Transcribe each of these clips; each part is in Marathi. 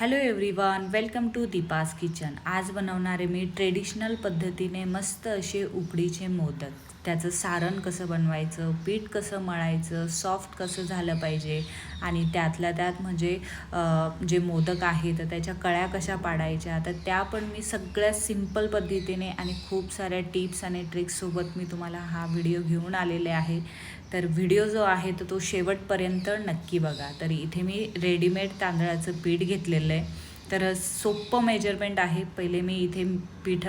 Hello everyone welcome to Deepa's kitchen આજ બનાવનારે મેં ટ્રેડિશનલ પદ્ધતિને મસ્ત અશે ઉકળી છે મોદક त्याचं सारण कसं बनवायचं पीठ कसं मळायचं सॉफ्ट कसं झालं पाहिजे आणि त्यातल्या त्यात म्हणजे जे मोदक आहे तर त्याच्या कळ्या कशा पाडायच्या तर त्या पण मी सगळ्या सिंपल पद्धतीने आणि खूप साऱ्या टिप्स आणि ट्रिक्ससोबत मी तुम्हाला हा व्हिडिओ घेऊन आलेले आहे. तर व्हिडिओ जो आहे तर तो शेवटपर्यंत नक्की बघा. तर इथे मी रेडीमेड तांदळाचं पीठ घेतलेलं आहे. तर सोप्पं मेजरमेंट आहे. पहिले मी इथे पीठ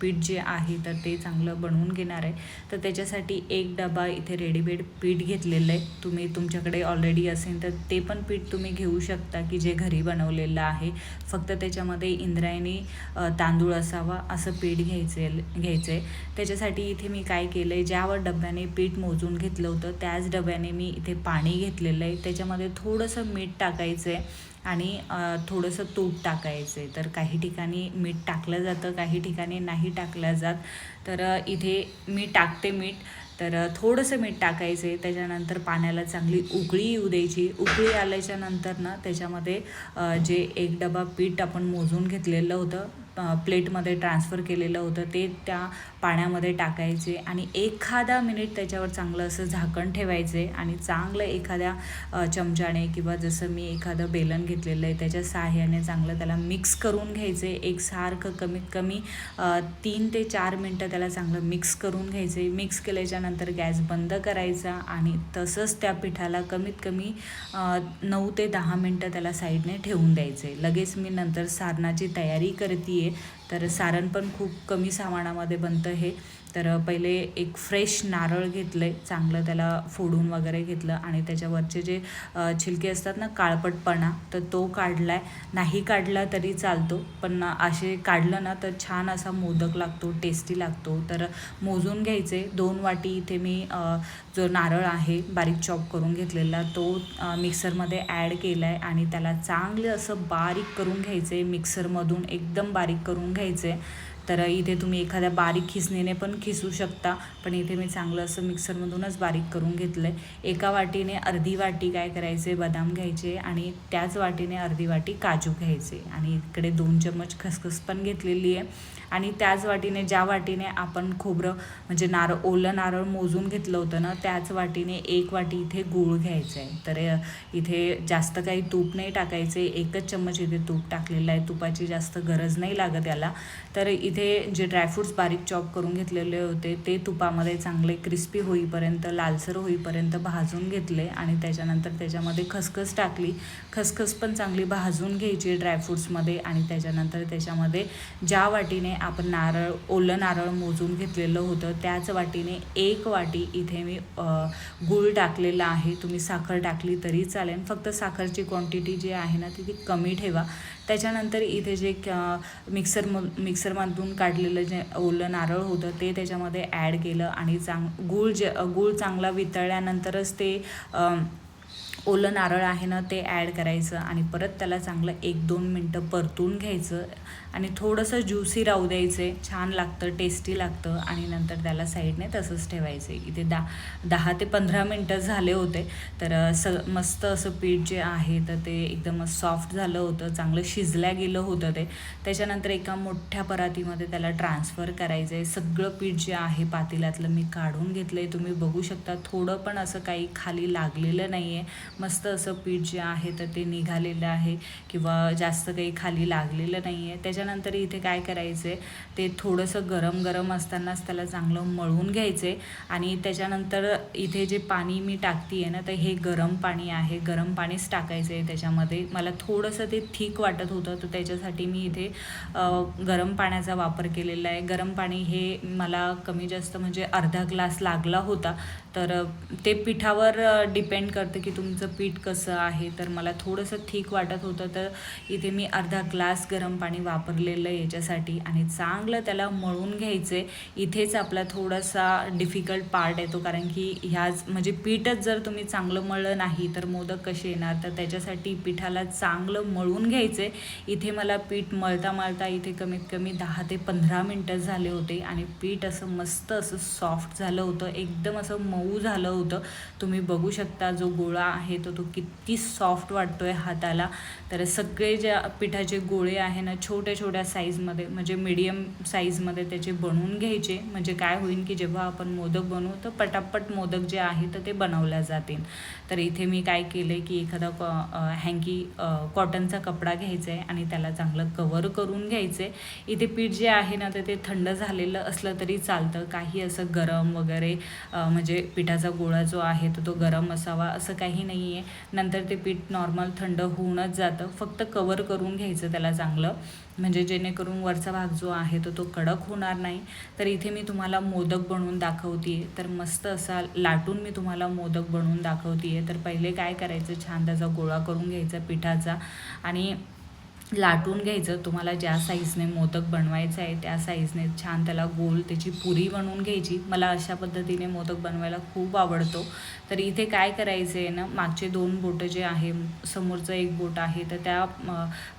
पीठ जे आहे तर ते चांगलं बनवून घेणार आहे. तर त्याच्यासाठी एक डबा इथे रेडीमेड पीठ घेतलेलं आहे. तुम्ही तुमच्याकडे ऑलरेडी असेल तर ते पण पीठ तुम्ही घेऊ शकता की जे घरी बनवलेलं आहे. फक्त त्याच्यामध्ये इंद्रायणी तांदूळ असावा असं पीठ घ्यायचे घ्यायचं आहे त्याच्यासाठी इथे मी काय केलं आहे ज्यावर डब्याने पीठ मोजून घेतलं होतं त्याच डब्याने मी इथे पाणी घेतलेलं आहे. त्याच्यामध्ये थोडंसं मीठ टाकायचं आहे आणि थोडंसं तूप टाकायचं. आहे तर काही ठिकाणी मीठ टाकलं जातं काही ठिकाणी नाही टाकलं जात. तर इथे मी टाकते मीठ. तर थोडंसं मीठ टाकायचं. आहे त्याच्यानंतर पाण्याला चांगली उकळी येऊ द्यायची. उकळी आल्याच्यानंतर ना त्याच्यामध्ये जे एक डबा पीठ आपण मोजून घेतलेलं होतं प्लेटमध्ये ट्रान्सफर केलेलं होतं ते त्या पाण्यामध्ये टाकायचे आणि एखादा मिनिट त्याच्यावर चांगलं असं झाकण ठेवायचे आणि चांगलं एखाद्या चमच्याने किंवा जसं मी एखादं बेलन घेतलेलं आहे त्याच्या साह्याने चांगलं त्याला मिक्स करून घ्यायचे. एकसारखं कमीत कमी तीन ते चार मिनटं त्याला चांगलं मिक्स करून घ्यायचे. मिक्स केल्याच्यानंतर गॅस बंद करायचा आणि तसंच त्या पिठाला कमीत कमी नऊ ते दहा मिनटं त्याला साईडने ठेवून द्यायचे. लगेच मी नंतर सारणाची तयारी करते तर सारण पण खूप कमी सामानामध्ये बनतं हे. तर पहिले एक फ्रेश नारळ घेतलं आहे चांगलं त्याला फोडून वगैरे घेतलं आणि त्याच्यावरचे जे छिलके असतात ना काळपटपणा तर तो काढला आहे नाही काढला तरी चालतो पण असे काढलं ना तर छान असा मोदक लागतो टेस्टी लागतो. तर मोजून घ्यायचे. दोन वाटी इथे मी जो नारळ आहे बारीक चॉप करून घेतलेला तो मिक्सरमध्ये ॲड केला आहे आणि त्याला चांगलं असं बारीक करून घ्यायचे. मिक्सरमधून एकदम बारीक करून घ्यायचे. तर इथे तुम्ही एखाद्या बारीक खिसणीने पण खिसू शकता पण इथे मी चांगलं असं मिक्सरमधूनच बारीक करून घेतलं आहे एका वाटीने अर्धी वाटी काय करायचे? बदाम घ्यायचे आणि त्याच वाटीने अर्धी वाटी काजू घ्यायचे. आणि इकडे दोन चम्मच खसखस पण घेतलेली आहे. आणि त्याच वाटीने ज्या वाटीने आपण खोबरं म्हणजे नारळ ओलं नारळ मोजून घेतलं होतं ना त्याच वाटीने एक वाटी इथे गूळ घ्यायचं आहे. तर इथे जास्त काही तूप नाही टाकायचे. एकच चम्मच इथे तूप टाकलेलं आहे. तुपाची जास्त गरज नाही लागत याला. तर इथे जे ड्रायफ्रूट्स बारीक चॉप करून घेतलेले होते ते तुपामध्ये चांगले क्रिस्पी होईपर्यंत लालसर होईपर्यंत भाजून घेतले आणि त्याच्यानंतर त्याच्यामध्ये खसखस टाकली. खसखस पण चांगली भाजून घ्यायची ड्रायफ्रूट्समध्ये आणि त्याच्यानंतर त्याच्यामध्ये ज्या वाटीने आपण नारळ ओलं नारळ मोजून घेतलेलं होतं त्याच वाटीने एक वाटी इथे मी गूळ टाकलेला आहे. तुम्ही साखर टाकली तरी चालेल. फक्त साखरची क्वांटिटी जी आहे ना ती ती कमी ठेवा. त्याच्यानंतर इथे जे मिक्सर मिक्सरमधून काढलेलं जे ओलं नारळ होतं ते त्याच्यामध्ये ॲड केलं आणि चांग गूळ जे गूळ चांगला वितळल्यानंतरच ते ओलं नारळ आहे ना ते ॲड करायचं आणि परत त्याला चांगलं एक दोन मिनटं परतून घ्यायचं. आणि थोडंसं ज्युसी राहू द्यायचे. छान लागतं टेस्टी लागतं आणि नंतर त्याला साईडने तसंच ठेवायचं. इथे दा दहा ते पंधरा मिनटं झाले होते. तर स मस्त असं पीठ जे आहे तर ते एकदम सॉफ्ट झालं होतं. चांगलं शिजल्या गेलं होतं ते. त्याच्यानंतर एका मोठ्या परातीमध्ये त्याला ट्रान्सफर करायचं आहे सगळं पीठ जे आहे पातेल्यातलं मी काढून घेतलं आहे तुम्ही बघू शकता थोडं पण असं काही खाली लागलेलं नाही आहे मस्त असं पीठ जे आहे तर ते निघालेलं आहे. किंवा जास्त काही खाली लागलेलं नाही आहे त्याच्या त्याच्यानंतर इथे काय करायचं आहे ते थोडंसं गरम गरम असतानाच त्याला चांगलं मळून घ्यायचं आहे आणि त्याच्यानंतर इथे जे पाणी मी टाकते आहे ना तर हे गरम पाणी आहे. गरम पाणीच टाकायचं आहे त्याच्यामध्ये. मला थोडंसं ते ठीक वाटत होतं तर त्याच्यासाठी मी इथे गरम पाण्याचा वापर केलेला आहे. गरम पाणी हे मला कमी जास्त म्हणजे अर्धा ग्लास लागला होता तर ते पिठावर डिपेंड करतं की तुमचं पीठ कसं आहे. तर मला थोडंसं ठीक वाटत होतं तर इथे मी अर्धा ग्लास गरम पाणी वापरलेलं आहे याच्यासाठी आणि चांगलं त्याला मळून घ्यायचं आहे इथेच आपला थोडासा डिफिकल्ट पार्ट येतो कारण की ह्याच म्हणजे पीठच जर तुम्ही चांगलं मळलं नाही तर मोदक कसे येणार? तर त्याच्यासाठी पिठाला चांगलं मळून घ्यायचं आहे इथे मला पीठ मळता मळता इथे कमीत कमी दहा ते पंधरा मिनटं झाले होते आणि पीठ असं मस्त असं सॉफ्ट झालं होतं एकदम असं मऊ झालं होतं. तुम्ही बघू शकता जो गोळा आहे तो तो किती सॉफ्ट वाटतो आहे हाताला. तर सगळे ज्या पिठाचे गोळे आहे ना छोटे छोट्या छोट्या साईजमध्ये म्हणजे मीडियम साईजमध्ये त्याचे बनवून घ्यायचे. म्हणजे काय होईल की जेव्हा आपण मोदक बनवू तर पटापट मोदक जे आहे तर ते बनवल्या जातील. तर इथे मी काय केलं की एखादा कॉ हँकी कॉटनचा कपडा घ्यायचा आहे आणि त्याला चांगलं कवर करून घ्यायचं आहे इथे पीठ जे आहे ना तर ते थंड झालेलं असलं तरी चालतं. काही असं गरम वगैरे म्हणजे पिठाचा गोळा जो आहे तर तो गरम असावा असं काही नाही आहे नंतर ते पीठ नॉर्मल थंड होऊनच जातं. फक्त कवर करून घ्यायचं त्याला चांगलं. म्हणजे जेणेकरून वरचा भाग जो आहे तो तो कडक होणार नाही. तर इथे मी तुम्हाला मोदक बनवून दाखवते तर मस्त असा लाटून मी तुम्हाला मोदक बनवून दाखवते तर पहिले काय करायचं? छान त्याचा गोळा करून घ्यायचा पिठाचा. आणि लाटून घ्यायचं. तुम्हाला ज्या साईजने मोदक बनवायचं आहे त्या साईजने छान त्याला गोल त्याची पुरी बनवून घ्यायची. मला अशा पद्धतीने मोदक बनवायला खूप आवडतो. तर इथे काय करायचं आहे ना मागचे दोन बोटं जे आहे समोरचं एक बोट आहे तर त्या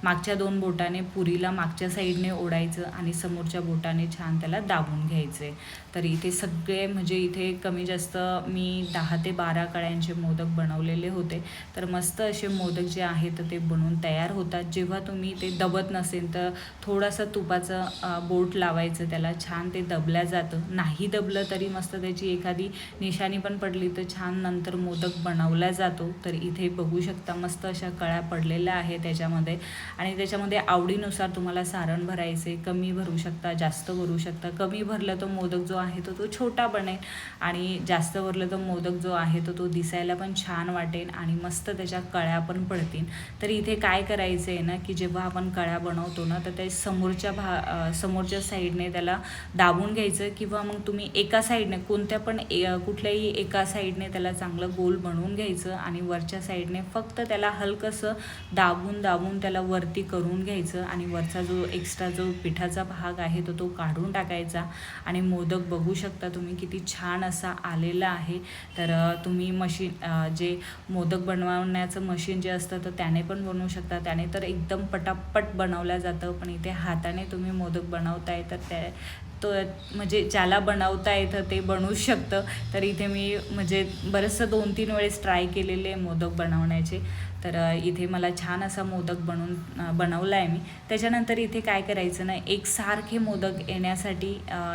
मागच्या दोन बोटाने पुरीला मागच्या साईडने ओढायचं आणि समोरच्या बोटाने छान त्याला दाबून घ्यायचं आहे तर इथे सगळे म्हणजे इथे कमी जास्त मी दहा ते बारा कळ्यांचे मोदक बनवलेले होते. तर मस्त असे मोदक जे आहे तर ते बनवून तयार होतात. जेव्हा तुम्ही ते दबत नसेल तर थोडासा तुपाचं बोट लावायचं त्याला छान ते दबल्या जातं. नाही दबलं तरी मस्त त्याची एखादी निशाणी पण पडली तर छान नंतर मोदक बनवला जातो. तर इथे बघू शकता मस्त अशा कळ्या पडलेल्या आहे त्याच्यामध्ये. आणि त्याच्यामध्ये आवडीनुसार तुम्हाला सारण भरायचे कमी भरू शकता जास्त भरू शकता. कमी भरलं तर मोदक जो आहे तो तो छोटा बनेल. आणि जास्त भरलं तर मोदक जो आहे तो तो दिसायला पण छान वाटेल आणि मस्त त्याच्या कळ्या पण पडतील. तर इथे काय करायचं आहे ना की जे जेव्हा आपण कळ्या बनवतो ना तर ते समोरच्या भा समोरच्या साईडने त्याला दाबून घ्यायचं किंवा मग तुम्ही एका साईडने कोणत्या पण ए कुठल्याही एका साईडने त्याला चांगलं गोल बनवून घ्यायचं आणि वरच्या साईडने फक्त त्याला हलकंसं दाबून दाबून त्याला वरती करून घ्यायचं आणि वरचा जो एक्स्ट्रा जो पिठाचा भाग आहे तो तो काढून टाकायचा. आणि मोदक बघू शकता तुम्ही किती छान असा आलेला आहे. तर तुम्ही मशीन जे मोदक बनवण्याचं मशीन जे असतं तर त्याने पण बनवू शकता. त्याने तर एकदम पटापट बनवलं जातं पण इथे हाताने तुम्ही मोदक बनवताय तर त्या तो म्हणजे ज्याला बनवता येतं ते बनवू शकतं. तर इथे मी म्हणजे बरंचसं दोन तीन वेळेस ट्राय केलेले मोदक बनवण्याचे. तर इथे मला छान असा मोदक बनवून बनवला आहे मी. त्याच्यानंतर इथे काय करायचं ना एक सारखे मोदक येण्यासाठी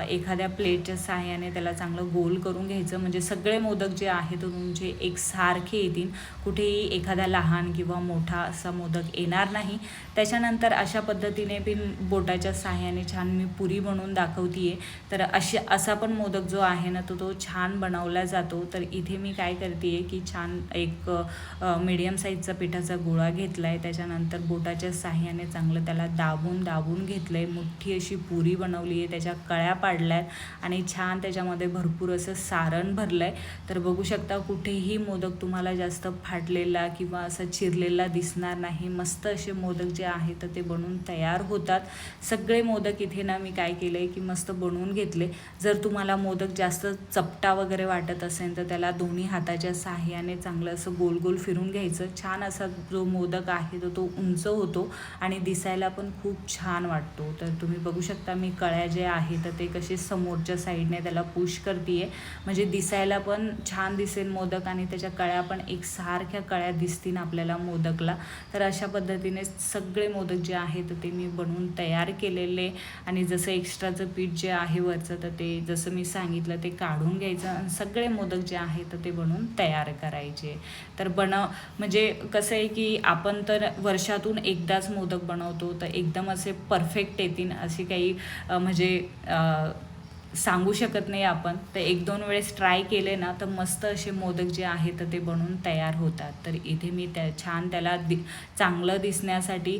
एखाद्या प्लेटच्या सहाय्याने त्याला चांगलं गोल करून घ्यायचं. म्हणजे सगळे मोदक जे आहेत तुमचे एक सारखे येतील. कुठेही एखादा लहान किंवा मोठा असा मोदक येणार नाही. त्याच्यानंतर अशा पद्धतीने बिन बोटाच्या सहाय्याने छान मी पुरी बनवून दाखवते आहे तर अशी असा पण मोदक जो आहे ना तो तो छान बनवला जातो. तर इथे मी काय करते आहे की छान एक मीडियम साईजचा पिठाचा गोळा घेतला आहे त्याच्यानंतर बोटाच्या साह्याने चांगलं त्याला दाबून दाबून घेतलं आहे मोठी अशी पुरी बनवली आहे त्याच्या कळ्या पाडल्या आहेत आणि छान त्याच्यामध्ये भरपूर असं सारण भरलं आहे तर बघू शकता कुठेही मोदक तुम्हाला जास्त फाटलेला किंवा असं चिरलेला दिसणार नाही. मस्त असे मोदक जे आहे तर ते बनवून तयार होतात. सगळे मोदक इथे ना मी काय केलं आहे की मस्त बनवून घेतले. जर तुम्हाला मोदक जास्त चपटा वगैरे वाटत असेल तर त्याला दोन्ही हाताच्या साह्याने चांगलं असं गोल गोल फिरून घ्यायचं. छान असा जो मोदक आहे तो तो उंच होतो आणि दिसायला पण खूप छान वाटतो. तर तुम्ही बघू शकता मी कळ्या जे आहे तर ते कसे समोरच्या साईडने त्याला पुश करते आहे म्हणजे दिसायला पण छान दिसेल मोदक आणि त्याच्या कळ्या पण एक सारख्या कळ्या दिसतील आपल्याला मोदकला. तर अशा पद्धतीने सगळे मोदक जे आहेत ते मी बनवून तयार केलेले आणि जसं एक्स्ट्राचं पीठ जे आहे वरचं तर ते जसं मी सांगितलं ते काढून घ्यायचं आणि सगळे मोदक जे आहेत तर ते बनवून तयार करायचे. तर बनव म्हणजे कसं आहे की आपण तर वर्षातून एकदाच मोदक बनवतो तर एकदम असे परफेक्ट येतील अशी काही म्हणजे सांगू शकत नाही आपण. तर एक दोन वेळेस ट्राय केले ना तर मस्त असे मोदक जे आहेत तर ते बनवून तयार होतात. तर इथे मी त्या छान त्याला दि चांगलं दिसण्यासाठी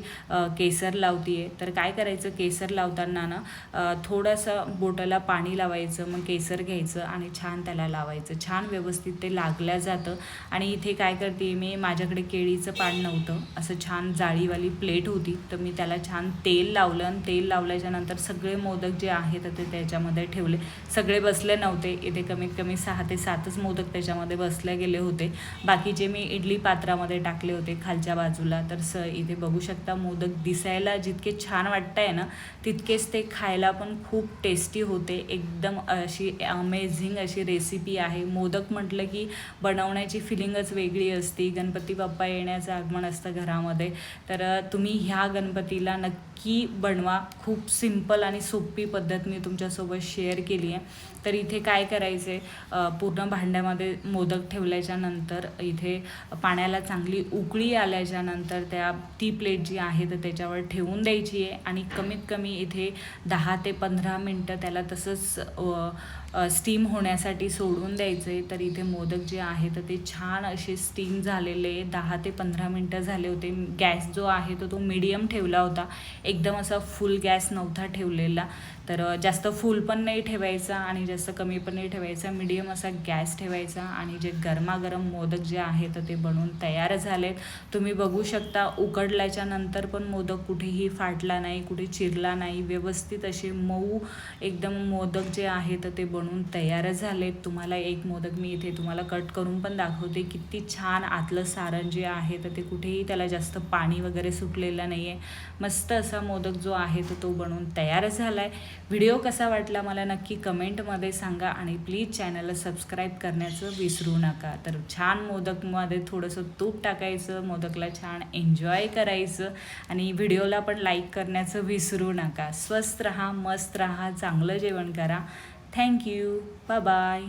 केसर लावते आहे तर काय करायचं केसर लावताना ना थोडंसं बोटाला पाणी लावायचं मग केसर घ्यायचं आणि छान त्याला लावायचं. छान व्यवस्थित ते लागल्या जातं. आणि इथे काय करते मी माझ्याकडे केळीचं पान नव्हतं. असं छान जाळीवाली प्लेट होती. तर मी त्याला छान तेल लावलं आणि तेल लावल्याच्यानंतर सगळे मोदक जे आहेत ते त्याच्यामध्ये ठेव ठेवले. सगळे बसले नव्हते. इथे कमीत कमी सहा ते सातच मोदक त्याच्यामध्ये बसले गेले होते. बाकीचे मी इडली पात्रामध्ये टाकले होते खालच्या बाजूला तर स इथे बघू शकता मोदक दिसायला जितके छान वाटतंय ना तितकेच ते खायला पण खूप टेस्टी होते. एकदम अशी अमेझिंग अशी रेसिपी आहे. मोदक म्हटलं की बनवण्याची फिलिंगच वेगळी असती. गणपती बाप्पा येण्याचं आगमन असतं घरामध्ये. तर तुम्ही ह्या गणपतीला नक्की बनवा. खूप सिंपल आणि सोपी पद्धत मी तुमच्यासोबत शेअर केली आहे. तर इथे काय करायचे पूर्ण भांड्यामध्ये मोदक ठेवल्याच्या नंतर इथे पाण्याला चांगली उकळी आल्याच्यानंतर त्या ती प्लेट जी आहे तर त्याच्यावर ठेवून द्यायची आहे आणि कमीत कमी इथे दहा ते पंधरा मिनटं त्याला तसंच स्टीम होण्यासाठी सोडून द्यायचं आहे तर इथे मोदक जे आहे तर ते छान असे स्टीम झालेले दहा ते पंधरा मिनटं झाले होते. गॅस जो आहे तो तो मीडियम ठेवला होता. एकदम असा फुल गॅस नव्हता ठेवलेला. तर जास्त फुल पण नाही ठेवायचा आणि जास्त कमी पण नाही ठेवायचा. मीडियम असा गॅस ठेवायचा आणि जे गरमागरम मोदक जे आहे तर ते बनवून तयार झालेत. तुम्ही बघू शकता उकडल्याच्या नंतर पण मोदक कुठेही फाटला नाही कुठे चिरला नाही. व्यवस्थित असे मऊ एकदम मोदक जे आहे तर ते बनवून तयार झालेत. तुम्हाला एक मोदक मी इथे तुम्हाला कट करून पण दाखवते. किती छान आतलं सारण जे आहे तर ते कुठेही त्याला जास्त पाणी वगैरे सुटलेलं नाही आहे मस्त असा मोदक जो आहे तो बनवून तयार झाला आहे व्हिडिओ कसा वाटला मला नक्की कमेंटमध्ये सांगा आणि प्लीज चॅनलला सबस्क्राईब करण्याचं विसरू नका. तर छान मोदकमध्ये थोडंसं तूप टाकायचं मोदकला छान एन्जॉय करायचं आणि व्हिडिओला पण लाईक करण्याचं विसरू नका. स्वस्त राहा मस्त राहा चांगलं जेवण करा. Thank you bye bye